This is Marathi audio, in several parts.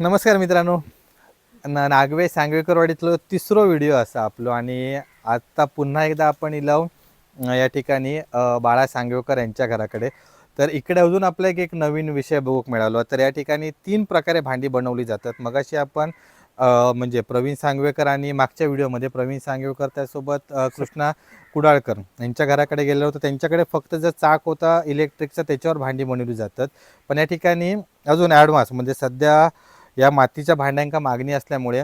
नमस्कार मित्रांनो. ना नागवे सांगवेकरवाडीतलो तिसरो व्हिडिओ असा आपलो आणि आता पुन्हा एकदा आपण इलाव या ठिकाणी बाळा सांगवेकर यांच्या घराकडे. तर इकडे अजून आपला एक एक नवीन विषय बघूक मिळालो. तर या ठिकाणी तीन प्रकारे भांडी बनवली जातात. मगाशी आपण म्हणजे प्रवीण सांगवेकर आणि मागच्या व्हिडिओमध्ये प्रवीण सांगवेकर त्यासोबत कृष्णा कुडाळकर यांच्या घराकडे गेलो होतो. त्यांच्याकडे फक्त जर चाक होता इलेक्ट्रिकचा त्याच्यावर भांडी बनवली जातात. पण या ठिकाणी अजून ॲडव्हान्स म्हणजे सध्या या मातीच्या भांड्यांका मागणी असल्यामुळे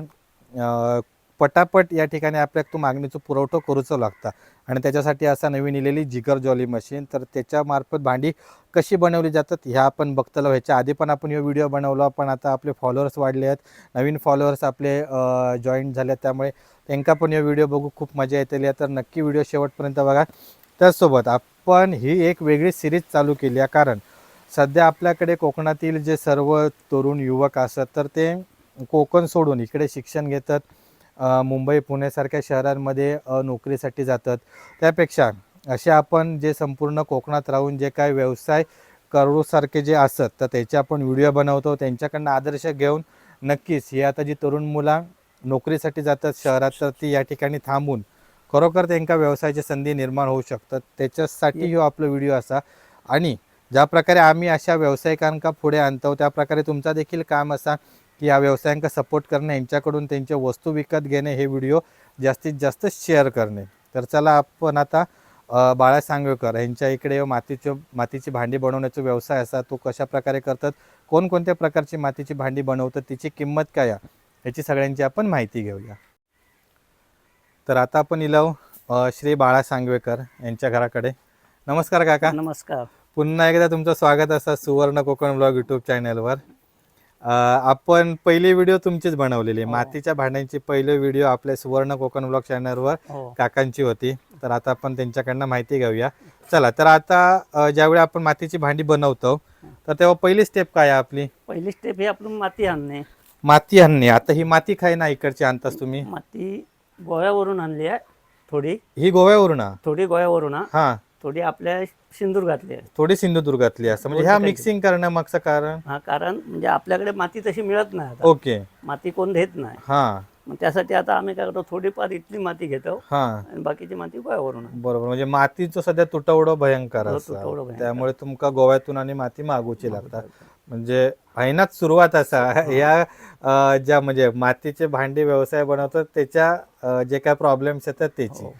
पटापट या ठिकाणी आपल्याक तो मागणीचा पुरवठा करूचो लागता. आणि त्याच्यासाठी असा नवीन इलेली जिगर जॉली मशीन तर त्याच्यामार्फत भांडी कशी बनवली जातात ह्या आपण बघतलो. ह्याच्या आधी पण आपण हा व्हिडिओ बनवला पण आता आपले फॉलोअर्स वाढले आहेत. नवीन फॉलोअर्स आपले जॉईन झाले आहेत. त्यामुळे त्यांका पण हा व्हिडिओ बघू खूप मजा येते तर नक्की व्हिडिओ शेवटपर्यंत बघा. त्याचसोबत आपण ही एक वेगळी सिरीज चालू केली आहे. कारण सध्या आपल्याकडे कोकणातील जे सर्व तरुण युवक असतात तर ते कोकण सोडून इकडे शिक्षण घेतात. मुंबई पुण्यासारख्या शहरांमध्ये नोकरीसाठी जातात. त्यापेक्षा असे आपण जे संपूर्ण कोकणात राहून जे काय व्यवसाय करूसारखे जे असतात तर त्याचे आपण व्हिडिओ बनवतो. त्यांच्याकडनं आदर्श घेऊन नक्कीच ही आता जी तरुण मुलं नोकरीसाठी जातात शहरात तर ती या ठिकाणी थांबून खरोखर त्यांका व्यवसायाची संधी निर्माण होऊ शकतात. त्याच्यासाठी हो आपला व्हिडिओ असा. आणि ज्या प्रकारे आम्ही अशा व्यावसायिकांका पुढे आणतो त्या प्रकारे तुमचा देखील काम असा की या व्यवसायांका सपोर्ट करणे यांच्याकडून त्यांच्या वस्तू विकत घेणे हे व्हिडिओ जास्तीत जास्त शेअर करणे. तर चला आपण आता बाळा सांगवेकर यांच्या इकडे मातीचे मातीची भांडी बनवण्याचा व्यवसाय असा तो कशा प्रकारे करतात कोणकोणत्या प्रकारची मातीची भांडी बनवतात तिची किंमत काय आहे याची सगळ्यांची आपण माहिती घेऊया. तर आता आपण इलाव श्री बाळा सांगवेकर यांच्या घराकडे. नमस्कार काका. नमस्कार. पुन्हा एकदा तुमचं स्वागत असं सुवर्ण कोकण ब्लॉग युट्यूब चॅनलवर आपण पहिली व्हिडिओ तुमचीच बनवलेली. हो. मातीच्या भांड्यांची पहिली व्हिडिओ आपल्या सुवर्ण कोकण ब्लॉग चॅनलवर हो. काकांची होती. तर आता आपण त्यांच्याकडनं माहिती घेऊया. चला तर आता ज्यावेळी आपण मातीची भांडी बनवतो तर तेव्हा पहिली स्टेप काय आहे आपली? पहिली स्टेप ही आपण माती आणणे. माती आणणे. आता ही माती खाय ना इकडची आणतास तुम्ही? माती गोव्यावरून आणली आहे थोडी. ही गोव्यावरून? थोडी गोव्यावरून हा. थोडी आपल्या सिंदूर घातली आहे थोडी सिंधुदुर्गातली असं. म्हणजे ह्या मिक्सिंग करण्यामागचं कारण हा कारण म्हणजे आपल्याकडे माती तशी मिळत नाही आता. ओके. माती कोण देत नाही. हा. मग त्यासाठी आता आम्ही काय करतो थोडीफार इथली माती घेतो हा. आणि बाकीची माती गोव्यावरून आणतो. बरोबर. म्हणजे मातीचं सध्या तुटवडं भयंकर हो, असं. तुटवडं भयंकर. त्यामुळे तुमका गोव्यातून आणि माती मागूची लागतात. म्हणजे पहिनाच सुरुवात असा. या अ, ज्या म्हणजे मातीचे भांडी व्यवसाय बनवतात त्याच्या अ, जे काय प्रॉब्लेम्स येतात त्याची. हो.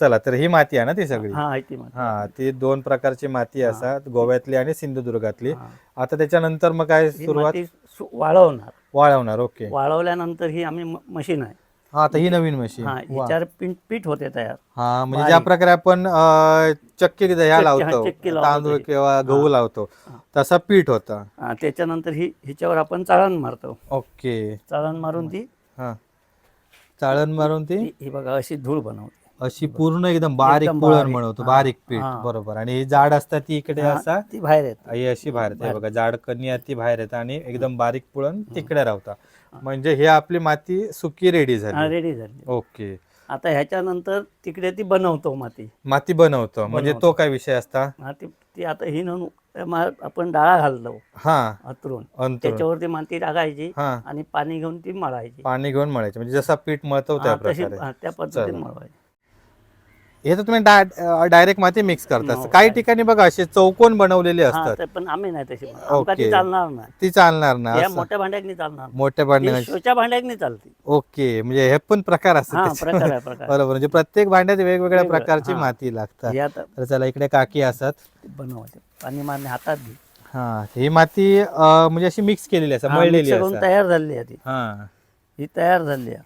चला तर ही माती आहे ना ती सगळी? हा आहे ती माती. हा ती दोन प्रकारची माती असतात गोव्यातली आणि सिंधुदुर्गातली. हा. आता त्याच्यानंतर मग काय ही सुरुवात? माती सु- वाळवणार. वाळवणार ओके. वाळवल्यानंतर ही आम्ही म- मशीन आहे. हा आता ही नवीन मशीन. हा हिच्यावर पीठ पीठ होते तयार. हा म्हणजे ज्या प्रकारे आपण अ, चक्की ह्या लावतो चक्की लावतो तांदूळ. किंवा गहू. लावतो. तसा पीठ होता. हा, त्याच्यानंतर ही हिच्यावर आपण चाळण मारतो. ओके. चाळण मारून ती हा. चाळण मारून ती? ही ही बघा अशी धूळ बनवते. अशी पूर्ण एकदम बारीक एकदम पुळण बारीक. म्हणतो हा. बारीक पीठ हा. बरोबर. आणि ही जाड असतात ती इकडे हा, असा? ती बाहेर येते. ही अशी बाहेर येते. बाहेर. बघा जाड कणी आहे ती बाहेर येते आणि एकदम बारीक पुळण तिकडे राहता. म्हणजे हे आपली माती सुकी रेडी झाली. रेडी झाली. ओके. आता ह्याच्यानंतर तिकडे ती बनवतो माती. माती बनवतो. म्हणजे. तो काय विषय असता? हा ती आता ही ननु आपण डाळा घालतो. हा. अंतरून. अंतर त्याच्यावरती माती टाकायची हा. आणि पाणी घेऊन ती मळायची. पाणी घेऊन मळायचे. म्हणजे जसा पीठ मळतो त्या हा, तशी प्रकारे हा, त्या पद्धतीने चला. मळवायची. हे तर तुम्ही डायरेक्ट माती मिक्स करतात. हो, काही direct. ठिकाणी बघा असे चौकोन बनवलेले हा असतात. पण आम्ही नाही तशी बनवत. आमका ती ओके. चालणार नाही. ती चालणार ना या असं. मोठ्या भांड्याकनी चालणार मोठ्या भांड्या शोच्या भांड्याकनी चालते. ओके म्हणजे हे पण प्रकार असतात हा त्याच्यामध्ये. प्रकार आहे प्रकार बरोबर म्हणजे प्रत्येक भांड्यात वेगवेगळ्या वेगळं, प्रकारची हा. माती लागतात. हे आता तर चला इकडे काकी असतात. बनवायचे. पाणी मारणे हातात घे. हा ही माती अं, म्हणजे अशी मिक्स केलेली असं हा, मळलेली करून तयार झाली आहे ती. हा. ही तयार झाली आहे.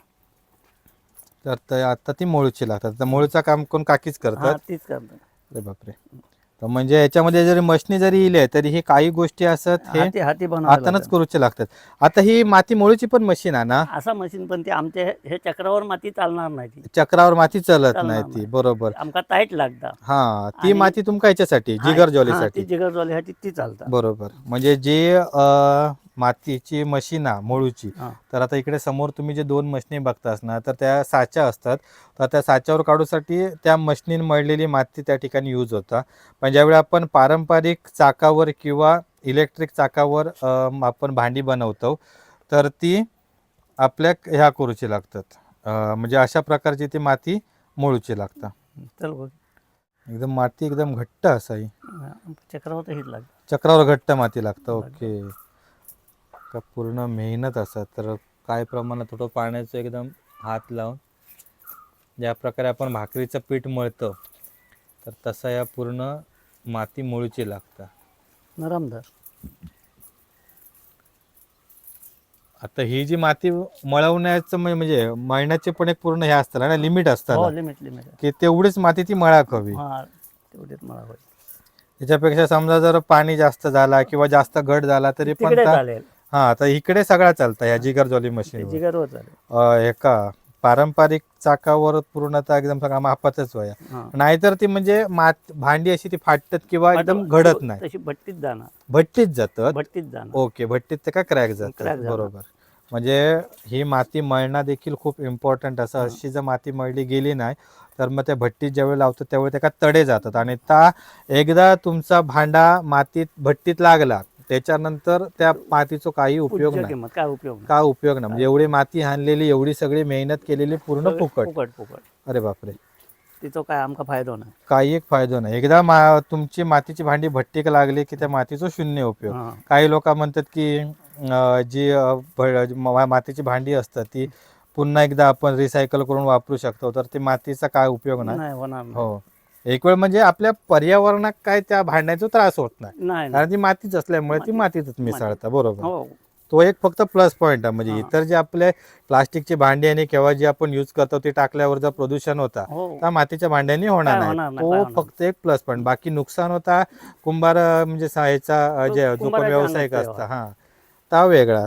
तर त- आता ती मोळूची लागतात. तर मोळूचं काम कोण काकीच हा करतात तीच करतो अरे बापरे. तर म्हणजे याच्यामध्ये जरी मशनी जरी इले तरी हे काही गोष्टी असत हे हाती हाती हातानच करूचे लागतात. आता ही माती मोळूची पण मशीन आहे ना? असा मशीन पण ती आमच्या हे- हे चक्रावर माती चालणार नाही ती. चक्रावर माती चलत चालणार नाही ती. नाही. बरोबर. आमका टाईट लागता. हा ती आणि- माती तुमका याच्यासाठी जिगर हा, ज्वालीसाठी ती जिगर ज्वालीसाठी ती चालतात बरोबर. म्हणजे जे अं, मातीची मशीन मोळूची. हा. तर आता इकडे समोर तुम्ही जे दोन मशनी बघतास ना तर त्या साच्या असतात. तर त्या साच्यावर काढूसाठी त्या मशनीन मळलेली माती त्या ठिकाणी यूज होता. पण ज्यावेळी आपण पारंपरिक चाकावर किंवा इलेक्ट्रिक चाकावर आपण भांडी बनवतो तर ती आपल्या ह्या करूची लागतात. अं, म्हणजे अशा प्रकारची ती माती मोळूची लागतं. चल बघ. एकदम माती एकदम घट्ट असावी. चक्रावर तर हीच लागेल चक्रावर घट्ट माती लागतं. ओके. का पूर्ण मेहनत असतात? तर काय प्रमाणात थोडं पाण्याचं एकदम हात लावून ज्या प्रकारे आपण भाकरीचं पीठ मळतो तर तसा या पूर्ण माती मुळूची लागतं. नरमदार आता ही जी माती मळवण्याचं म्हणजे- म्हणजे मळण्याचे पण एक पूर्ण हे असतं ना लिमिट हो असतं लिमिट लिमिट. की तेवढीच माती ती मळाक हवी हा तेवढेच मला होईल त्याच्यापेक्षा समजा जर पाणी जास्त झाला किंवा जास्त घट झाला तरी पण तिकडे ता- चालेल. हा आता इकडे सगळा चालतं या जिगर जॉली मशीन जिगरवर चालेल एका पारंपरिक चाकावर पूर्णतः एकदम सगळा मापातच वया हा. नाहीतर ती म्हणजे मात भांडी अशी ती फाटतात किंवा एकदम घडत नाही. तशी भट्टीत जाणार. भट्टीत जातात? भट्टीत जाणार. ओके भट्टीत ते का क्रॅक Crack जातात जाणार. बरोबर. म्हणजे ही माती मळणं देखील खूप इम्पॉर्टंट असं अशी जर माती मळली गेली नाही तर मग त्या भट्टीत ज्यावेळी लावतो त्यावेळी त्याका तडे जातात. आणि त्या एकदा तुमचा भांडा मातीत भट्टीत लागला त्याच्यानंतर त्या मातीचा काही उपयोग नाही. किंमत काय उपयोग नाही. का उपयोग नाही. म्हणजे एवढी माती हाणलेली एवढी सगळी मेहनत केलेली पूर्ण फुकट. फुकट फुकट. अरे बापरे. तिचा काय आमका फायदा नाही. काही एक फायदा नाही. एकदा मा तुमची मातीची भांडी भट्टीक लागली की त्या मातीचा शून्य उपयोग. हा. काही लोक म्हणतात की अं, जी अं, भ- मा- मातीची भांडी असतात ती पुन्हा एकदा आपण रिसायकल करून वापरू शकतो. तर ती मातीचा काय उपयोग नाही. नाही होणार नाही. हो. एक वेळ म्हणजे आपल्या पर्यावरणात काय त्या भांड्याचा त्रास होत नाही. कारण ती मातीच असल्यामुळे ती माती- मातीतच मिसळतं बरोबर. हो. तो एक फक्त प्लस पॉईंट आहे. म्हणजे. इतर जे आपले प्लास्टिकची भांडी आणि केव्हा जी आपण युज करतो ती टाकल्यावर जर प्रदूषण होता हो. त्या मातीच्या भांड्यांनी होणार नाही. तो फक्त एक प्लस पॉईंट बाकी नुकसान होता कुंभार म्हणजे ह्याचा जे जो पण व्यावसायिक असता हा. ता वेगळा.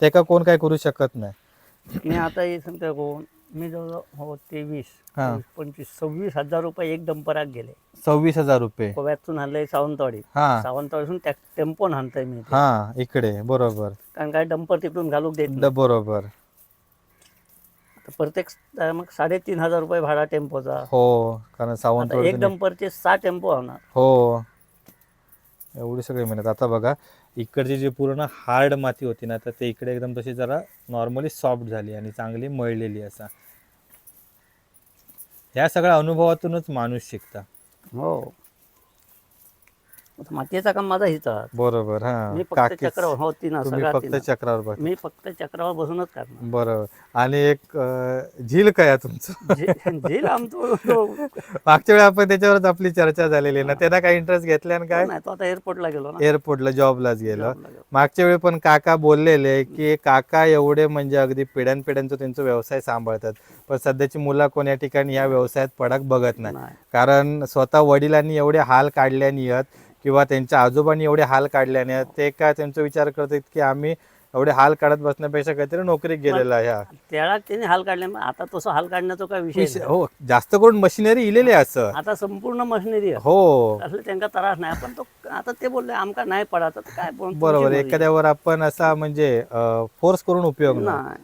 ते का कोण काय करू शकत नाही. आता हे सांगतो कोण मी जवळ हो तेवीस. हा. पंचवीस सव्वीस हजार रुपये एक डंपरात गेले. सव्वीस हजार रुपये. गोव्यातून आणलंय सावंतवाडी हा. सावंतवाडीतून टेम्पोन आणतोय मी इथे. हा इकडे बरोबर. कारण काय डंपर तिकडून घालूक देत द- नाही. बरोबर. तर प्रत्येक स- मग साडेतीन हजार रुपये भाडा टेम्पोचा. हो कारण आता सावंतवाड एक डंपरचे सहा टेम्पो होणार. हो. एवढी सगळी मेहनत. आता बघा इकडची जी पूर्ण हार्ड माती होती ना तर ते इकडे एकदम तशी जरा नॉर्मली सॉफ्ट झाली आणि चांगली मळलेली असा. ह्या सगळ्या अनुभवातूनच माणूस शिकता. हो. आता मातीचा काम माझा हिचा बरोबर मी हा फक्त काकीच. चक्रावर हो तिना तुम्ही सगळा फक्त तिना. चक्रावर बघ मी फक्त चक्रावर बसूनच करणार. बरोबर. आणि एक अं, झील काय आहे तुमचं? जे- जे आमचं तो- मागच्या वेळी आपण त्याच्यावरच आपली चर्चा झालेली ना त्यांना काय इंटरेस्ट घेतल्या आणि काय? नाही तो आता एअरपोर्टला गेलो ना. एअरपोर्टला जॉबलाच गेलो. मागच्या वेळी पण काका बोललेले की काका एवढे म्हणजे अगदी पिढ्यानपिढ्यांचा त्यांचा व्यवसाय सांभाळतात. पण सध्याची मुलं कोण या ठिकाणी या व्यवसायात पडक बघत नाही. नाही. कारण स्वतः वडिलांनी एवढे हाल काढल्याने आहेत किंवा त्यांच्या आजोबांनी एवढे हाल काढल्याने ते काय त्यांचा विचार करतात की आम्ही एवढे हाल काढत बसण्यापेक्षा काहीतरी नोकरीत गेलेला आहे हा. त्याला त्याने हाल काढले मग आता तसं हाल काढण्याचा काय विषय. हो जास्त करून मशिनरी इलेली आहे असं आता संपूर्ण मशिनरी हो असले त्यांना त्रास नाही पण तो आता ते बोलले आमका नाही पडत तर काय बरोबर. एखाद्यावर आपण असा म्हणजे फोर्स करून उपयोग नाही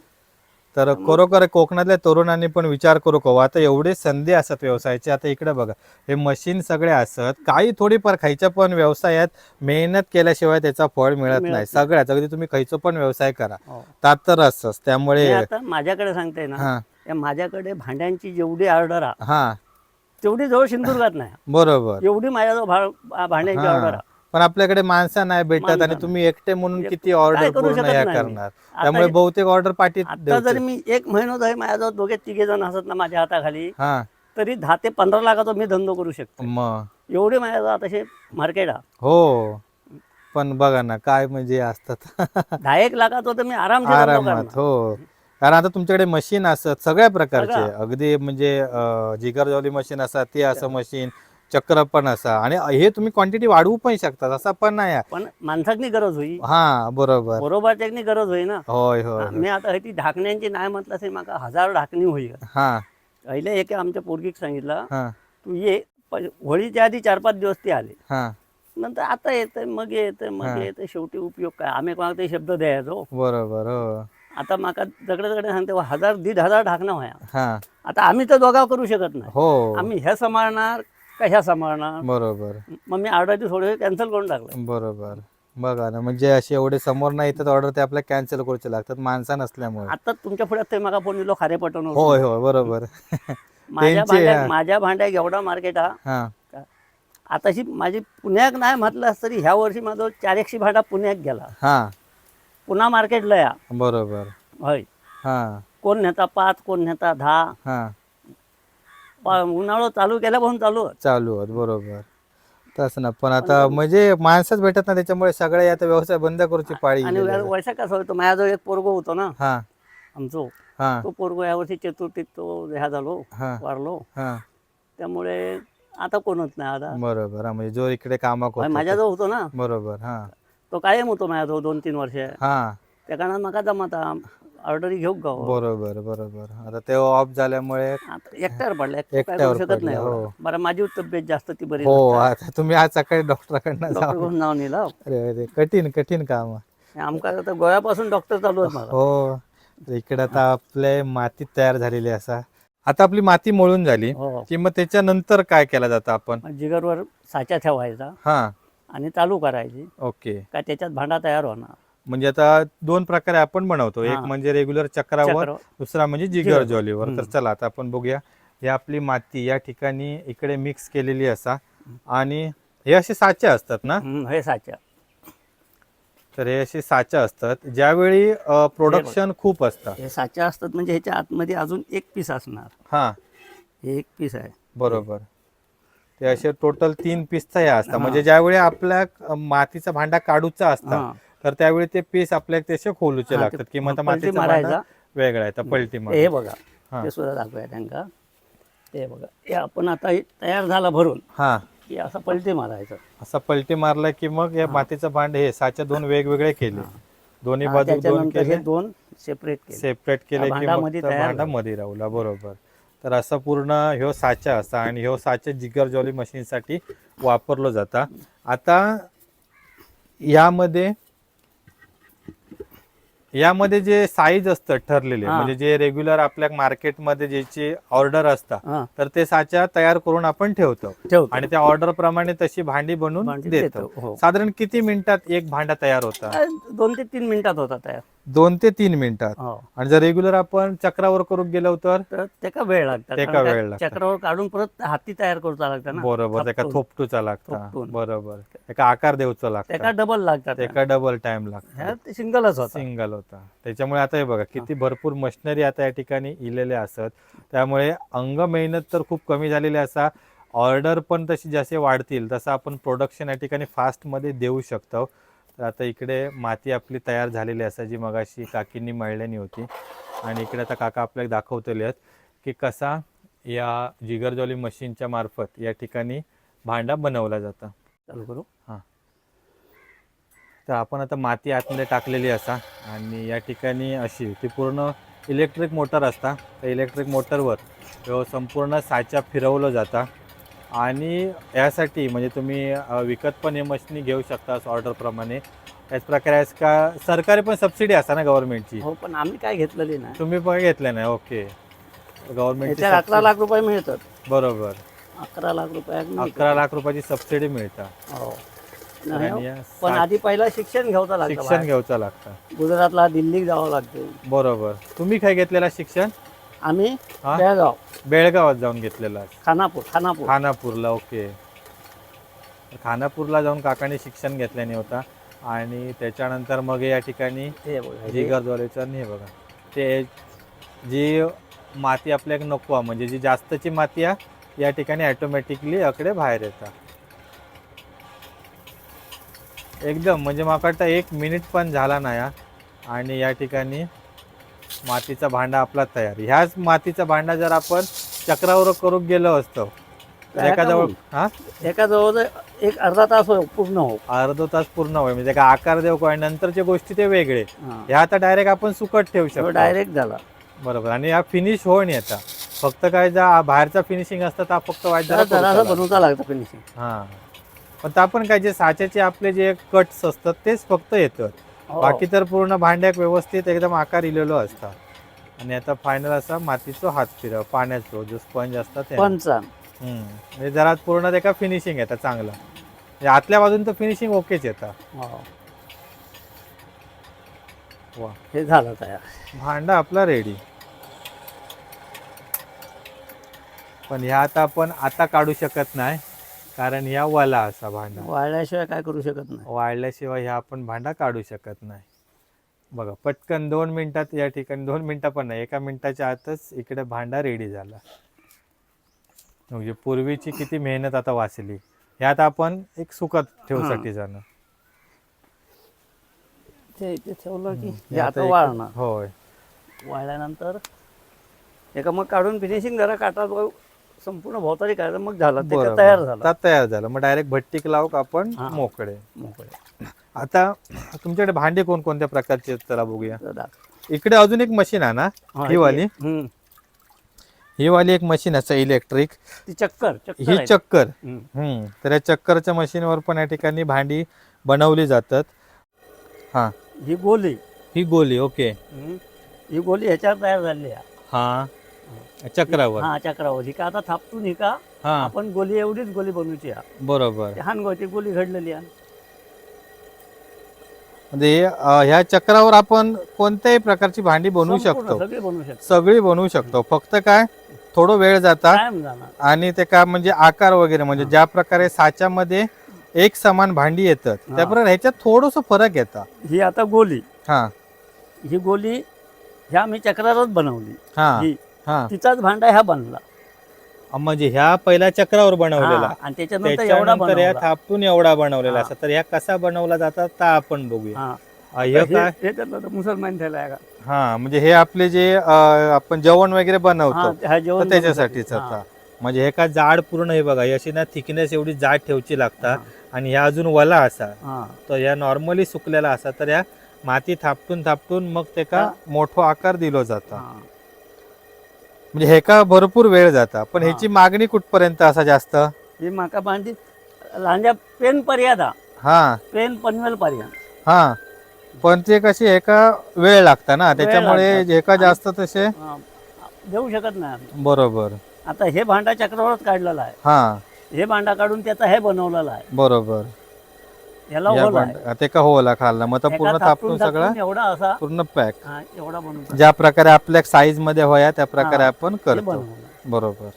तर खरोखर कोकणातल्या तरुणांनी पण विचार करू कवा आता एवढे संधी असतात व्यवसायाचे. आता इकडे बघा हे मशीन सगळे असत काही थोडीफार खायच्या पण व्यवसायात मेहनत केल्याशिवाय त्याचा फळ मिळत नाही. सगळ्याच अगदी तुम्ही खायचं पण व्यवसाय करा. हो. तात तर असतंच त्यामुळे माझ्याकडे सांगते ना हा. माझ्याकडे भांड्यांची जेवढी ऑर्डर हा. तेवढी जवळ सिंधुदुर्गात नाही. बरोबर. एवढी माझ्याजवळ भांड्यांची ऑर्डर हा. पण आपल्याकडे माणसं नाही भेटत माणसं आणि. तुम्ही एकटे म्हणून किती ऑर्डर पूर्ण या. करणार? त्यामुळे बहुतेक ऑर्डर पाठीत आता देवतील. जरी मी एक महिना आहे माझ्याजवळ दोघे तिघे जण असत ना माझ्या हाताखाली हा. तरी दहा ते पंधरा लाखाचा मी धंदो करू शकतो. मग एवढे माझ्याजवळ तसे मार्केट हो. पण बघा ना काय म्हणजे असतात. दहा एक लाखाचा तर मी आराम आरामात हो. कारण आता तुमच्याकडे मशीन असत सगळ्या प्रकारचे. अगदी म्हणजे अं, जिगर जवली मशीन असा ते असं मशीन चक्र पण असा. आणि हे तुम्ही क्वांटिटी वाढवू पण शकता असं पण नाही. पण माणसाकनी गरज होई. हा बरोबर. बरोबर त्याकनी गरज होई ना. होय होय. मी आता ती ढाकण्यांची नाही म्हटलं असेल माका हजार ढाकणी होई. हा. पहिले एक आमच्या पोरगीक सांगितलं हा. तू ये होळीच्या आधी चार पाच दिवस ते आले. हा. नंतर आता येतंय मग येतंय मग हा. येतंय शेवटी उपयोग काय? आम्ही कोणाला ते शब्द द्यायचो. बरोबर हो. आता माका दगड दगड सांगते "वा, हजार दीड हजार ढाकणं व्हाया. हा. आता आम्ही तर दोघा करू शकत नाही. हो. आम्ही ह्या सांभाळणार का ह्या सांभाळणार? बरोबर. मग मी ऑर्डरची थोडे कॅन्सल करून टाकलं बरोबर. बघा ना म्हणजे असे एवढे समोर नाही येतात ऑर्डर ते आपल्याला कॅन्सल करूचे लागतात माणसं नसल्यामुळे. आता तुमच्यापुढे ते मगा फोन दिलो खारे पटवून होय होय बरोबर. माझ्या त्यांचे, भांड्या हा. माझ्या एवढा मार्केट हा. हा. आताशी माझी पुण्याक नाही म्हटलं तरी ह्या वर्षी माझा चार एकशे भांडा पुण्याक गेला. हा. पुन्हा मार्केटला या. बरोबर. होय. हा. कोण नेता पाच कोण नेता दहा. हा. पा- उन्हाळा चालू केल्यापासून चालू आहे. चालू आहेत बरोबर. तसं ना पण आता म्हणजे माणसंच भेटत ना त्याच्यामुळे सगळे आता व्यवसाय बंद करूची पाळी आणि आहे. वर्षा कसं होतं? माझ्याजवळ एक पोरगो होतो ना. हा. आमचो. हा. तो पोरगो यावर्षी चतुर्थीत तो ह्या झालो हा. वारलो. हा. त्यामुळे आता कोणच नाही आता. बरोबर हा म्हणजे जो इकडे कामा करतो माझ्याजवळ होतो ना. बरोबर हा. तो कायम होतो माझ्याजवळ दोन तीन वर्ष. हा. त्या कारणात म्हाका जमता. ऑर्डरी घेऊ गाव बरोबर बरोबर. आता ते ऑफ झाल्यामुळे आता एकट्यावर पडला एकटं काय एकट्यावर शकत नाही पडला, हो. एवढं. बरं माझी तब्येत जास्त ती बरी हो आता तुम्ही आज सकाळी डॉक्टराकडनं जा डॉक्टर नाव नेलं अरे अरे कठीण कठीण काम. आहे. आमका आता गोव्यापासून डॉक्टर चालू आहेत मला हो इकडे आता आपले माती तयार झालेली असा. आता आपली माती मळून झाली हो. की मग त्याच्यानंतर काय केलं जातं आपण? मग जिगरवर साचा ठेवायचा हा. आणि चालू करायची. ओके. का त्याच्यात भांडा तयार होणार? म्हणजे आता दोन प्रकारे आपण बनवतो. एक हा. म्हणजे रेग्युलर चक्रावर चक्र दुसरा म्हणजे जिगर. जिगर. ज्वालीवर तर हम्म. चला आता आपण बघूया. ही आपली माती या ठिकाणी इकडे मिक्स केलेली असा. आणि हे असे साचे असतात ना? हम्म, हे साचा. तर हे असे साचे असतात. ज्यावेळी प्रोडक्शन खूप असतं. हे साचा असतात म्हणजे ह्याच्या आतमध्ये अजून एक पीस असणार. हा. हे एक पीस आहे. बरोबर. ते असे टोटल तीन पीसचा हे असतात. हा. म्हणजे ज्यावेळी आपल्या अ, मातीचा भांडा काढूचा असता हा. तर त्यावेळी ते पीस आपल्याला तसे खोलूचे लागतात. किंवा मातीचा मारायचा. वेगळा आहे तर पलटी हे मार बघा हा. ते सुद्धा दाखवूया त्यांका ते बघा हे आपण आता तयार झाला भरून. हा. की असं पलटी मारायचं. असा पलटी मारला की मग या मातीचं भांड हे साच्या दोन वेगवेगळे केले. दोन्ही बाजू दोन केले. दोन सेपरेट केले. सेपरेट केले की भांडा मग मध्ये तो तयार भांडा झाला. मध्ये राहुला बरोबर. तर असं पूर्ण ह्यो साचा असा आणि ह्यो साचा जिगर जॉली मशीनसाठी वापरलो जाता. आता यामध्ये यामध्ये जे साईज असतं ठरलेले हा. म्हणजे जे रेग्युलर आपल्या मार्केटमध्ये ज्याची ऑर्डर असता हा. तर ते साचा तयार करून आपण ठेवतो. ठेवतो. आणि त्या ऑर्डर प्रमाणे तशी भांडी बनवून भांडी देतो. देतो, हो. साधारण किती मिनिटात एक भांडा तयार होता? दोन ते तीन मिनिटात होता तयार. दोन ते तीन मिनिटात. हो. आणि जर रेग्युलर आपण चक्रावर करून गेलो तर? तर त्याका वेळ लागतात त्याका कारण वेळ त्या लागतात. चक्रावर काढून परत हाती तयार करूचा लागता ना. बरोबर थापटून. थोपटूचा लागता. थोपटून. बरोबर. त्याका आकार देऊचा लागता. डबल लागतात त्याका डबल टाइम लागतो. सिंगलच होता. सिंगल होता. त्याच्यामुळे आता हे बघा किती भरपूर मशिनरी आता या ठिकाणी इलेले असत. त्यामुळे अंग मेहनत तर खूप कमी झालेली असा ऑर्डर पण तशी जसे वाढतील तसं आपण प्रोडक्शन या ठिकाणी फास्टमध्ये देऊ शकतो. तर आता इकडे माती आपली तयार झालेली असा जी मगाशी काकींनी मळल्यानी होती. आणि इकडे आता काका आपल्याला दाखवलेले आहेत की कसा या जिगरजॉली मशीनच्या मार्फत या ठिकाणी भांडा बनवला जातं. चालू करू. तर आपण आता माती आतमध्ये टाकलेली असा. आणि या ठिकाणी अशी ती पूर्ण इलेक्ट्रिक मोटर असता. त्या इलेक्ट्रिक मोटरवर संपूर्ण साचा फिरवलं जाता. आणि यासाठी म्हणजे तुम्ही विकत पण हे मशिनी घेऊ शकता ऑर्डरप्रमाणे त्याच प्रकारे आज का सरकारी पण सबसिडी असता ना गव्हर्नमेंटची हो पण आम्ही काय घेतलेली नाही. तुम्ही पण घेतलं नाही ओके. गव्हर्नमेंटची त्याच्यात अकरा लाख रुपये मिळतात. बरोबर. अकरा लाख रुपये अकरा लाख रुपयाची सबसिडी मिळतात हो. नाही, या पण साठ- आधी पहिला शिक्षण घ्यावं लागतं शिक्षण बाहेर. घ्यायचं लागतं. गुजरातला दिल्लीत जावं लागते. बरोबर. तुम्ही काय घेतलेला शिक्षण? आम्ही हा? बेळगाव. बेळगावात जाऊन घेतलेला. खानापूर खानापूर. खानापूरला ओके. खानापूरला जाऊन काकाने शिक्षण घेतल्याने होता. आणि त्याच्यानंतर मग या ठिकाणी हे बघा, हे जिगर ज्वालेचं आणि हे बघा. ते जी माती आपल्याक नको आहे, म्हणजे जी जास्तची माती आहे या ठिकाणी ॲटोमॅटिकली अकडे बाहेर येतात एकदम म्हणजे मला वाटतं एक मिनिट पण झाला नाही हा. आणि या ठिकाणी मातीचा भांडा आपला तयार. ह्याच मातीचा भांडा जर आपण चक्रावर करून गेलो असतो तर एका जवळ हा? एका जवळ एक अर्धा तास हो पूर्ण हो. अर्धा तास पूर्ण होईल म्हणजे का आकार देऊ काय? नंतरच्या गोष्टी ते वेगळे. हा. ह्या आता डायरेक्ट आपण सुकट ठेवू शकतो. डायरेक्ट झाला. बरोबर आणि या फिनिश होऊन येतात फक्त काय जा बाहेरचा फिनिशिंग असतं फक्त वाईट जरा. बनवता लागतं फिनिशिंग हा. पण आपण काय जे साच्याचे आपले जे कट्स असतात तेच फक्त येतात. हो. बाकी तर पूर्ण भांड्याक व्यवस्थित एकदम आकार इलेलो असता आणि आता फायनल असा मातीचो हात फिरव पाण्याचो जो स्पंज असतात ते. म्हणजे जरा पूर्ण त्याका फिनिशिंग येतं चांगलं. म्हणजे आतल्या बाजून तर फिनिशिंग ओकेच येतं. हो. वा हे झालं तयार. भांडा आपला रेडी पण ह्या आता आपण आता काढू शकत नाही. कारण ह्या वला असा भांडा. वाळल्याशिवाय काय करू शकत नाही. वाळल्याशिवाय ह्या आपण भांडा काढू शकत नाही. बघा पटकन दोन मिनिटात या ठिकाणी दोन मिनिटं पण नाही एका मिनिटाच्या आतच इकडे भांडा रेडी झाला. म्हणजे पूर्वीची किती मेहनत आता वाचली. ह्यात आपण एक सुकत ठेवसाठी जाणं ते इथे ठेवलं की हे आता वाळणार. होय. वाळल्यानंतर एका मग काढून फिनिशिंग जरा काटा संपूर्ण भोवताली काढलं मग झालं. त्याच्यात. तयार झालं. आता तयार झालं. मग डायरेक्ट भट्टीक लावूक आपण? हा. मोकळे. मोकळे. आता तुमच्याकडे भांडे कोणकोणत्या प्रकारचे आहेत? चला बघूया. तर दाख- इकडे अजून एक मशीन आहे ना? हा, ही वाली. हम्म. ही वाली एक मशीन असं इलेक्ट्रिक. ती चक्कर चक्कर ही आहे. चक्कर. हम्म. हम्म. तर या चक्करच्या मशीनवर पण या ठिकाणी भांडी बनवली जातात. हा. ही गोली. ही गोली ओके. हम्म. ही गोली ह्याच्यावर तयार झालेली आहे. हा. चक्रावर. हा चक्रावर. ही का आता थापटून ही का? हा. आपण गोली एवढीच गोली बनवूची बरोबर. ती हानगोची गोली घडलेली आहे म्हणजे अं, ह्या चक्रावर आपण कोणत्याही प्रकारची भांडी बनवू संपूर्ण शकतो. सगळी बनवू शकतो. सगळी बनवू शकतो. फक्त काय? थोडं वेळ जाता. कायम जाणार. आणि ते का म्हणजे आकार वगैरे म्हणजे ज्या प्रकारे साच्यामध्ये एक समान भांडी येतात हा. त्याप्रकारे ह्याच्यात थोडस फरक येतात ही आता गोली. हा. ही गोली ह्या मी चक्रावरच बनवली. हा. ही हा. तिचाच भांडा ह्या बनला. म्हणजे ह्या पहिल्या चक्रावर बनवलेला. हा, आणि त्याच्यानंतर एवढा त्याच्यानंतर या बनवला. थापटून एवढा बनवलेला हा. असता तर ह्या कसा बनवला जातात ता आपण बघूया. हा. अं, हे हे- काय? हे त्यातलं तर मुसलमान आहे का? हा म्हणजे हे आपले जे अं, आपण जेवण वगैरे हा, बनवतो हा जेवण त्याच्यासाठीच बनवण्यासाठी. आता. म्हणजे हे का जाड पूर्ण हे बघा. अशी ना थिकनेस एवढी जाड ठेवची लागतात आणि ह्या अजून वला असा. हा, हा. तर ह्या नॉर्मली सुकलेला असा. तर या माती थापटून थापटून मग ते का हा. मोठो आकार दिलो जाता. हा. म्हणजे हे का भरपूर वेळ जाता पण हा. ह्याची मागणी कुठपर्यंत असा जास्त ही लांजा पेन पर्यंत हा. हा पेन पनवेल पर्यंत हा पण ते कशी एका वेळ लागता ना त्याच्यामुळे लागतात. एका जास्त तसे हा. देऊ शकत नाही आम्ही. बरोबर आता हे भांडा चक्रावरच काढलेला आहे हा हे भांडा काढून त्याचा हे बनवलेला आहे बरोबर याला या आहे ते का होला खाल्ला? मग एका पूर्ण थापटून सगळं एवढा असा पूर्ण पॅक हा, एवढा बनवतो ज्या प्रकारे आपल्या साईजमध्ये होया त्या प्रकारे हा. आपण हे करतो. बरोबर.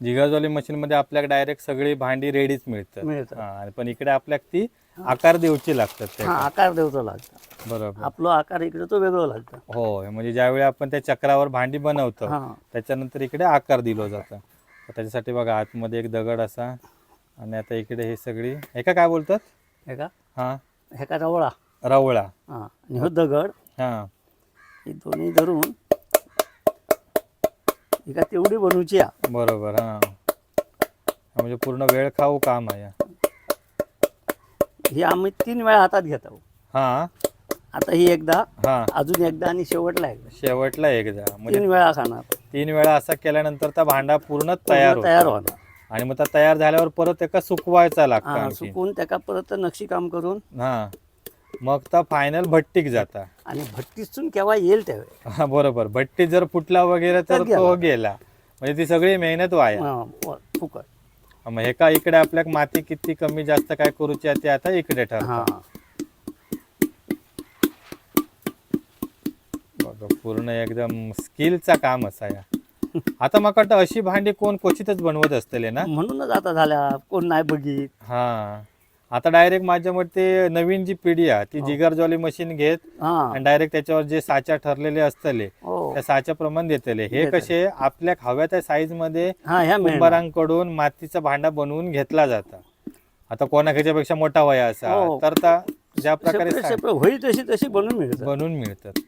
जिगाजवाली मशीन मध्ये आपल्याला डायरेक्ट सगळी भांडी रेडीच मिळतात. मिळतं हा, आणि पण इकडे आपल्याला ती आकार देऊची लागतात हा त्याला. आकार देवतो लागतं. बरोबर. आपलं आकार इकडे तो वेगळं लागतं. हो म्हणजे ज्यावेळी आपण त्या चक्रावर भांडी बनवतो हा. त्याच्यानंतर इकडे आकार दिलो जातं. त्याच्यासाठी बघा आतमध्ये एक दगड असा आणि आता इकडे हे सगळी हे का काय बोलतात? हे का? हा. हे का रवळा? रवळा. हा. आणि हो दगड. हा. ही दोन्ही धरून ही का तेवढी बनवची हा बरोबर हा. म्हणजे पूर्ण वेळ खाऊ काम आहे ही आम्ही तीन वेळा हातात घेतो हा. आता ही एकदा हा. अजून एकदा आणि शेवटला एकदा. शेवटला एकदा. म्हणजे तीन वेळा खाणार. तीन वेळा असा केल्यानंतर त्या भांडा पूर्ण तयार पूर्ण तयार होतो होणार आणि मग त्या तयार झाल्यावर परत एका सुकवायचा लागतो हा आणखी. सुकून त्याका परत नक्षी काम करून. हा. मग तर फायनल भट्टीक जाता. आणि भट्टीसून केव्हा येईल त्यावेळी. हा बरोबर. भट्टी जर फुटला वगैरे तर तर तो गेला. गेला म्हणजे ती सगळी मेहनत वाया. हा, व- फुकट. मग हे का इकडे आपल्या माती किती कमी जास्त काय करूची आहे ते आता इकडे हा. बघा पूर्ण एकदम स्किलचा काम असा या आता मग वाटतं अशी भांडी कोण क्वचितच बनवत असतले ना? म्हणूनच आता झाल्या कोण नाही बघित. हा. आता डायरेक्ट माझ्या मते नवीन जी पिढी आहे ती हो. जिगरजॉली मशीन घेत हा. आणि डायरेक्ट त्याच्यावर जे साच्या ठरलेले असतले हो. त्या साच्या प्रमाण देतले. हे. कसे आपल्या हव्या त्या साईजमध्ये. कुंभारांकडून मातीचा भांडा बनवून घेतला जाता. आता कोणा ह्याच्यापेक्षा मोठा वया असा हो. तर ज्या प्रकारे होईल तशी तशी बनवून मिळतं बनवून मिळतात.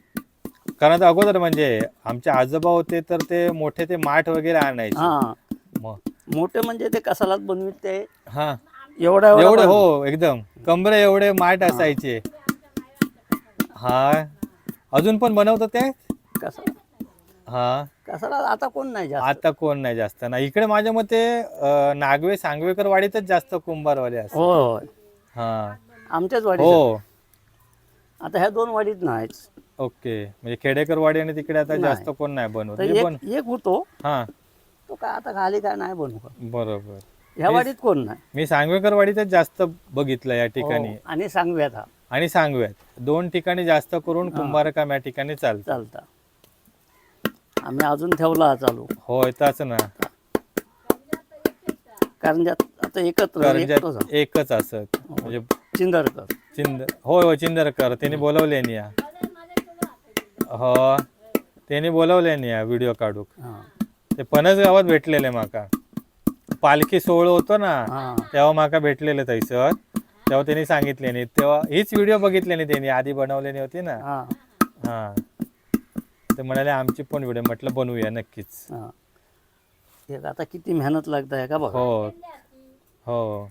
कारण आता अगोदर म्हणजे आमचे आजोबा होते तर ते मोठे ते माठ वगैरे आणायचे. हा. मग. मोठे म्हणजे ते कसालाच बनवित ते? हा. एवढा एवढे बनवत. हो एकदम. कमरे एवढे माठ असायचे. हा अजून पण बनवतात ते? कसा? हा. कसाला आता कोण नाही जास्त? आता कोण नाही जास्त. ना इकडे माझ्या मते अं, नागवे सांगवेकर वाडीतच जास्त कुंभारवाले असतात होय. हा. आमच्याच वाडीत. हो. आता ह्या दोन वाडीत नाहीच. ओके. म्हणजे खेडेकर वाडी आणि तिकडे आता नाही. जास्त कोण नाही बनवत. तर हे एक एक होतो. हा. तो काय आता खाली काय नाही बनवत. बरोबर. ह्या वाडीत कोण नाही. मी सांगवेकर वाडीतच जास्त बघितलं या ठिकाणी. हो, आणि सांगव्यात हा. आणि सांगव्यात. दोन ठिकाणी जास्त करून हा. कुंभारकाम या ठिकाणी चालतं. चालता. आम्ही अजून ठेवला हा चालू. होय ताच ना. कारण ज्यात आता एकत्र एकटोच हा. एकच असत. म्हणजे चिंदरकर. चिंद होय होय चिंदरकर. त्यांनी बोलवले या. हो. त्यांनी बोलवले या व्हिडिओ काढूक. हा. ते पणच गावात भेटलेले माका. पालखी सोहळं होतो ना हा. तेव्हा माका भेटलेले थैसर तेव्हा त्यांनी सांगितले नाही. तेव्हा हीच व्हिडिओ बघितले नाही त्यांनी. आधी बनवलेली होती ना. हा. हा. ते म्हणाले आमची पण व्हिडिओ म्हटलं बनवूया नक्कीच. हा. आता किती मेहनत लागत आहे का बघा? हो. हो.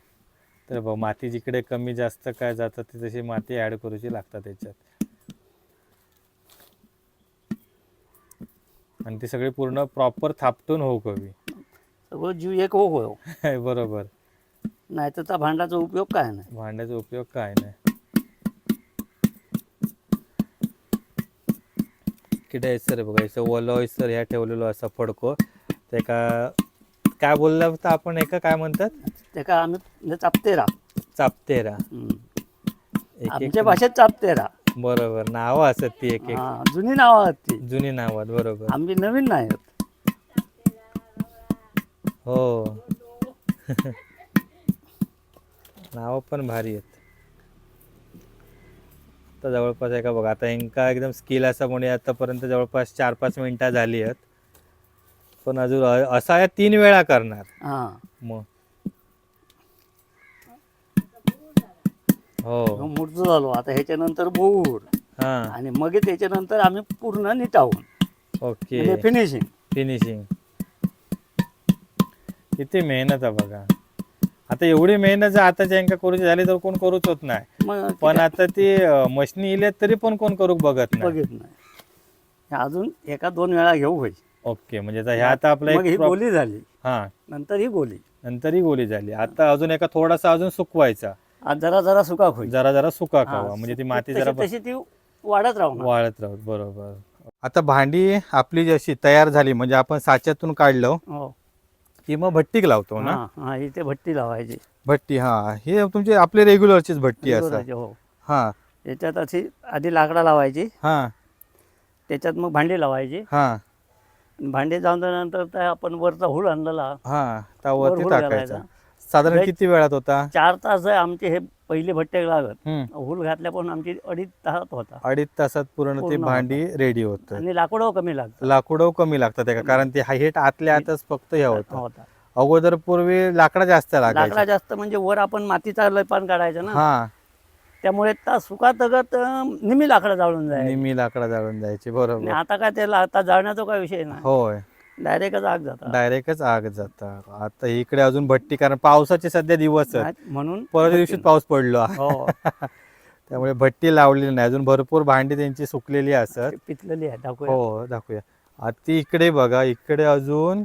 तर बघ माती जिकडे कमी जास्त काय जातात ती तशी माती ऍड करूची लागतात त्याच्यात आणि ती सगळी पूर्ण प्रॉपर थापटून होऊ हवी सगळं जीव एक हो हो. बरोबर. नाही तर त्या भांडाचा उपयोग काय नाही. भांड्याचा उपयोग काय नाही. सर बघा असं ओलो सर ह्या ठेवलेलो असा फडको. ते का काय बोलला होता आपण एका काय म्हणतात? ते का आम्ही म्हणजे चापतेरा. चापतेरा. हम्म. एक एक आमच्या भाषेत चापतेरा. बरोबर. नावं असत ती एक एक. हा जुनी नावं आहेत ती. जुनी नावात बरोबर. आम्ही नवीन नाही आहेत. हो. नाव पण भारी आहेत. आता जवळपास आहे का बघा आता यांका एकदम स्किल असं म्हणे आतापर्यंत जवळपास चार पाच मिनिटं झाली आहेत. पण अजून अ- असा या तीन वेळा करणार. हा. मग. हो. मूर्त झालो. आता ह्याच्यानंतर बोर हा. आणि मग त्याच्यानंतर आम्ही पूर्ण निटावून. ओके. म्हणजे फिनिशिंग फिनिशिंग किती मेहनत आहे बघा. आता एवढी मेहनत जर आता ज्यांका करूची झाली तर कोण करूच होत नाही. मग पण आता ती मशनी इल्यात तरी पण कोण करूक बघत नाही. बघित नाही. हे अजून एका दोन वेळा घेऊ होईल ओके म्हणजे आता ह्या आता आपला मग ही एक गोली झाली. हा. नंतर ही गोली. नंतर ही गोळी झाली. आता अजून एका थोडासा अजून सुकवायचा. जरा जरा सुका होईल. जरा जरा सुका खावा म्हणजे ती माती जरा तशी ती वाढत राहणार वाळत राहत बरोबर. आता भांडी आपली जशी तयार झाली म्हणजे आपण साच्यातून काढलं हो. की मग भट्टीक लावतो ना? हा हा इथे भट्टी लावायची. भट्टी हा. हे तुमची आपली रेग्युलरचीच भट्टी असं. बरोबर, हो. हा. याच्यात अशी आधी लाकडा लावायची. हा. त्याच्यात मग भांडी लावायची. हा. भांडी झाल्यानंतर त्या आपण वरचा हुळ आणलेला. हा वर त्यावरती टाकायचा. घालायचा. साधारण लय- किती वेळात होता? चार तास आमचे हे पहिले भट्टे लागत. हुल घातल्या पण आमची अडीच तासात होता. अडीच तासात पूर्ण ती भांडी रेडी होत. आणि लाकडं कमी लागत लाकडं कमी लागतात कारण ते हेट आतल्या आतच फक्त हे होतं. अगोदर पूर्वी लाकडं जास्त लाकडा जास्त म्हणजे वर आपण मातीचा लयपान काढायचं ना. हा. त्यामुळे त्या सुका तगत अं, निमी लाकडं जाळून जायचं. नेहमी लाकडं जाळून जायची. बरोबर. आता काय त्याला आता जाळण्याचा काय विषय नाही. होय. डायरेक्टच आग जातात डायरेक्टच आग जातात आता इकडे अजून भट्टी कारण पावसाचे सध्या दिवस आहेत. म्हणून परत दिवशी पाऊस पडलो. हो. त्यामुळे भट्टी लावलेली नाही. अजून भरपूर भांडी त्यांची सुकलेली असत. पितलेली आहे. दाखवूया. हो दाखवूया. आता इकडे बघा इकडे अजून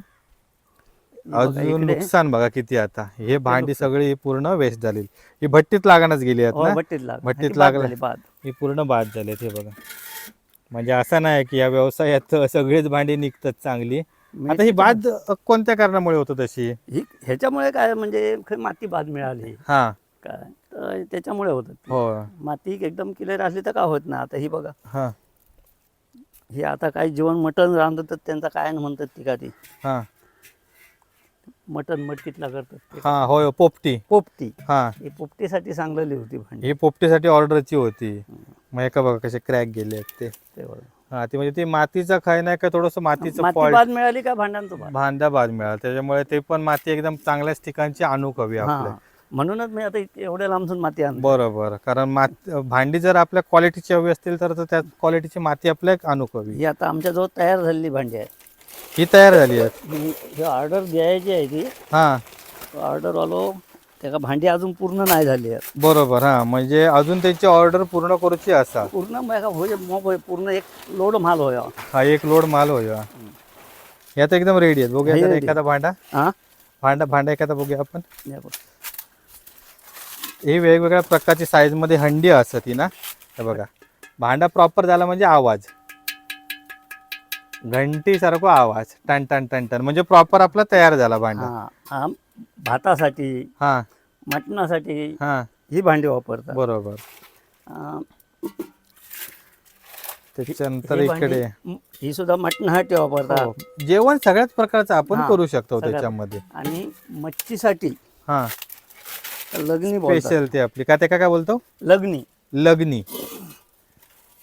बघा, अजून इकडे- नुकसान बघा किती आता. हे भांडी सगळी पूर्ण वेस्ट झालेली. ही भट्टीत लागणच गेली आहेत हो, ना? भट्टीत लाग भट्टीत लागलं. झाली, बाद. ही पूर्ण बाद झालेत हे बघा. म्हणजे असं नाही की या व्यवसायात सगळीच भांडी निघतात चांगली. आता ही बाद कोणत्या कारणामुळे होत तशी? ही ह्याच्यामुळे काय म्हणजे माती बाद मिळाली. हा. काय? तर त्याच्यामुळे होत. हो माती एकदम क्लिअर असली तर का होत ना? आता ही बघा. हा. ही आता काही जेवण मटण रांधतात त्यांचा काय म्हणतात ती का ती? हा. मटण मटकीतला करतात. हा होय पोपटी. पोपटी. हा. ही पोपटीसाठी चांगलेली होती भांडी. ही पोपटीसाठी ऑर्डरची होती. मग हे का बघा कसे क्रॅक गेले आहेत ते. ते बघा. हा ते म्हणजे ते मातीचा खाय नाही का थोडस मातीचं माती फॉल्ट बाद मिळाली का भांड्यांचं बाद भांडा बाद मिळाला. त्याच्यामुळे ते पण माती एकदम चांगल्याच ठिकाणची आणू हवी आपल्या हा. म्हणूनच मी आता एवढ्या लांबसून माती आणतो बरोबर. कारण मात भांडी जर आपल्या क्वालिटीची हवी असतील तर तर त्या क्वालिटीची माती आपल्या आणू हवी ही आता आमच्याजवळ तयार झालेली भांडी आहे ही तयार झाली आहेत. ही ही ऑर्डर द्यायची आहे ती. हा. ऑर्डर आलो त्याला भांडी अजून पूर्ण नाही झाली आहे बरोबर हा. म्हणजे अजून त्यांची ऑर्डर पूर्ण करूची असा. पूर्ण बघा होय मग होय पूर्ण एक लोड माल होय. हा एक लोड माल होय. यात एकदम रेडी आहेत. बघूया जरा. एखादा भांडा. हा? भांडा भांडा एखादा बघूया आपण. हे बघ. ही वेगवेगळ्या प्रकारची साईजमध्ये हंडी असत ही ना. हे बघा. भांडा प्रॉपर झाला म्हणजे आवाज. घंटी सारखा आवाज. टन टन टन टन. म्हणजे प्रॉपर आपला तयार झाला भांडा. हा भातासाठी. हा. मटणासाठी हा. ही भांडी वापरतात. बरोबर. अं, त्याच्यानंतर ही भांडी- इकडे. म- ही सुद्धा मटणासाठी वापरतात. हो. जेवण सगळ्याच प्रकारचं आपण हा, करू शकतो. त्याच्यामध्ये. आणि मच्छीसाठी हा. लग्नी बोलतात. स्पेशल ते आपली. का ते काय बोलतो? लग्नी. लग्नी.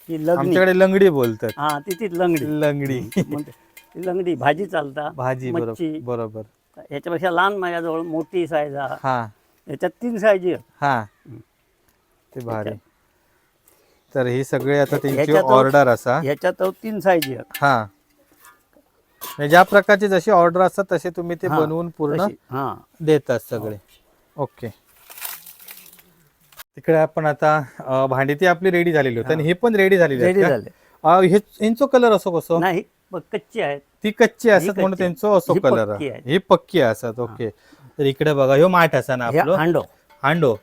ही लग्नी. आमच्याकडे लंगडी बोलतात. हा ती ती लंगडी. लंगडी. म्हणते. ती लंगडी भाजी चालता भाजी बरोबर. मच्छी. बरोबर. याच्यापेक्षा लहान माझ्याजवळ मोठी साईज हा. याच्यात तीन साईज हा. ते भारी. तर ही सगळी आता त्यांची ह्याच्यात- ऑर्डर असा. ह्याच्यात तीन साईज हा. म्हणजे ज्या प्रकारची जशी ऑर्डर असतात तसे तुम्ही ते हा, बनवून पूर्ण. हा. देतात सगळे. ओके. तिकडे आपण आता अं, भांडी ती आपली रेडी झालेली होती आणि हे पण रेडी झालेली रेडी? झाले. हे यांचो कलर असो कसो? नाही कच्ची आहेत. ती कच्ची असत कच्ची. म्हणून त्यांचो असो ही कलर पक्की आहे. ही पक्की असत ओके. तर इकडे बघा ह्यो माठ असा ना हे आपलं. हांडो. हांडो.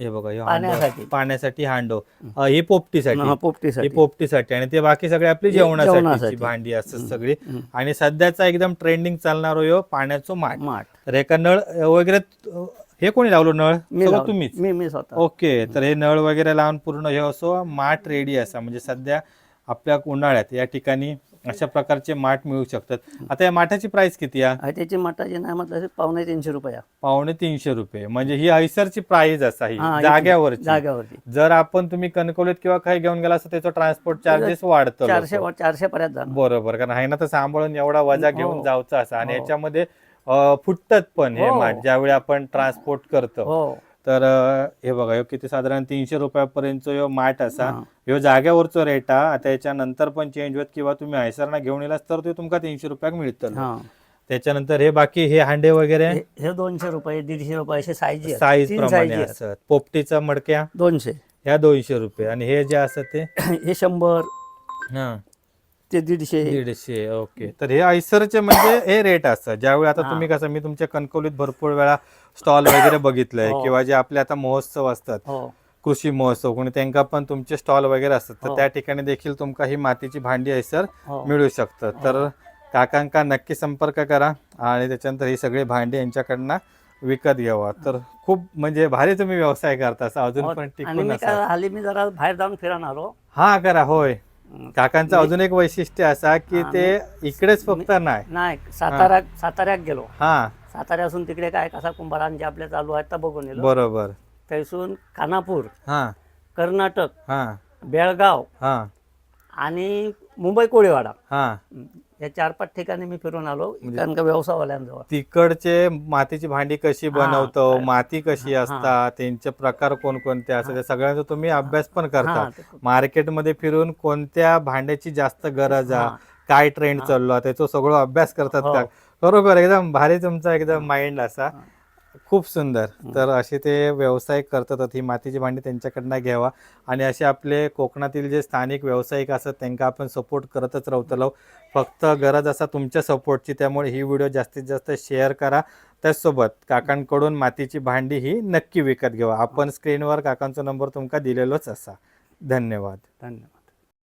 हे बघा ह्यो हांडो. पाण्यासाठी. पाण्यासाठी हांडो. अं, ही पोपटीसाठी. हा, ही पोपटीसाठी. पोपटीसाठी. आणि ते बाकी सगळे आपली हे जेवणासाठी जेवणासाठी. भांडी असतात. सगळी. हम्म. आणि सध्याचा एकदम ट्रेंडिंग चालणार ह्यो पाण्याचो माठ. माठ. तर एका नळ वगैरे अं, हे कोणी लावलो नळ? मी सगळं लावलं. तुम्हीच? मी मी स्वतः. ओके. तर हे नळ वगैरे लावून पूर्ण हे असो माठ रेडी असा. म्हणजे सध्या आपल्या उन्हाळ्यात या ठिकाणी अशा प्रकारचे माठ मिळू शकतात. आता या माठाची प्राइस किती आहे? त्याची मठाची नाही म्हटलं पावणे तीनशे रुपया पावणे तीनशे रुपये. म्हणजे ही ऐसरची प्राइस असा ही इथे जाग्यावरची. जाग्यावरती. जर आपण तुम्ही कणकवलीत किंवा काही घेऊन गेला असं त्याचं ट्रान्सपोर्ट चार्जेस वाढतं चारशे. चारशे पर्यंत बरोबर कारण आहे ना तर सांभाळून एवढा वजा हो. घेऊन जायचा असा. आणि हो. याच्यामध्ये फुटतात पण हे हो. माठ ज्यावेळी आपण ट्रान्सपोर्ट करतो. तर हे बघा ह्यो किती साधारण तीनशे रुपयापर्यंत ह्यो माठ असा. ह्यो जाग्यावरचो रेट हा. आता याच्यानंतर पण चेंज होत किंवा तुम्ही हैसरना घेऊन येलास तर ते तुमका तीनशे रुपयाक मिळतं त्याच्यानंतर हे बाकी हे हांडे वगैरे? हे दोनशे रुपये दीडशे रुपये असे साईज. साईज प्रमाणे. असतात. पोपटीचा मडक्या? दोनशे. ह्या दोनशे रुपये. आणि हे जे असतात ते? हे शंभर. हा. ते दीडशे. दीडशे ओके. तर हे ऐसरचे म्हणजे हे रेट असतात. ज्यावेळी आता. तुम्ही कसं मी तुमच्या कणकवलीत भरपूर वेळा स्टॉल वगैरे बघितलंय हो. किंवा जे आपले आता महोत्सव असतात हो. कृषी महोत्सव कोणी त्यांका पण तुमचे स्टॉल वगैरे असतात तर हो. त्या ठिकाणी देखील तुमका ही मातीची भांडी ऐसर हो. मिळू शकतात. तर काकांका नक्की संपर्क करा आणि त्याच्यानंतर ही सगळी भांडी यांच्याकडनं विकत घ्यावा. तर खूप म्हणजे भारी तुम्ही व्यवसाय करता असं अजून पण आणि टिकून मी काय असा हल्ली मी जरा बाहेर जाऊन फिरणार हो. हा करा होय. काकांचं मी- अजून एक वैशिष्ट्य असा की ते इकडेच फक्त नाही. नाही सातारा साताऱ्यात गेलो. हा. साताऱ्यासून तिकडे काय? कसा कुंभारांचे आपले चालू आहेत तर बघून येलो बरोबर. थैसून खानापूर हा. कर्नाटक हा. बेळगाव हा. आणि मुंबई कोळीवाडा. हा. या चार पाच ठिकाणी मी फिरून आलो. म्हणजे- कारण का व्यवसायवाल्यांजवळ. तिकडचे मातीची भांडी कशी बनवतो? माती कशी असतात? त्यांचे प्रकार कोणकोणते असतात? सगळ्यांचा तुम्ही अभ्यास पण करता. मार्केटमध्ये फिरून कोणत्या भांड्याची जास्त गरज आहे. काय ट्रेंड. चाललो त्याचा सगळं अभ्यास करतात हो. का? बरोबर एकदम भारी तुमचा एकदम माइंड असा. खूप सुंदर. तर असे ते व्यवसाय करतात ही मातीची भांडी त्यांच्याकडनं घ्यावा. आणि असे आपले कोकणातील जे स्थानिक व्यावसायिक असतात त्यांना आपण सपोर्ट करतच राहतलो फक्त गरज असा तुमच्या सपोर्टची त्यामुळे ही व्हिडिओ जास्तीत जास्त शेअर करा. त्याचसोबत काकांकडून मातीची भांडी ही नक्की विकत घ्यावा आपण स्क्रीनवर काकांचा नंबर तुमका दिलेलोच असा. धन्यवाद. धन्यवाद.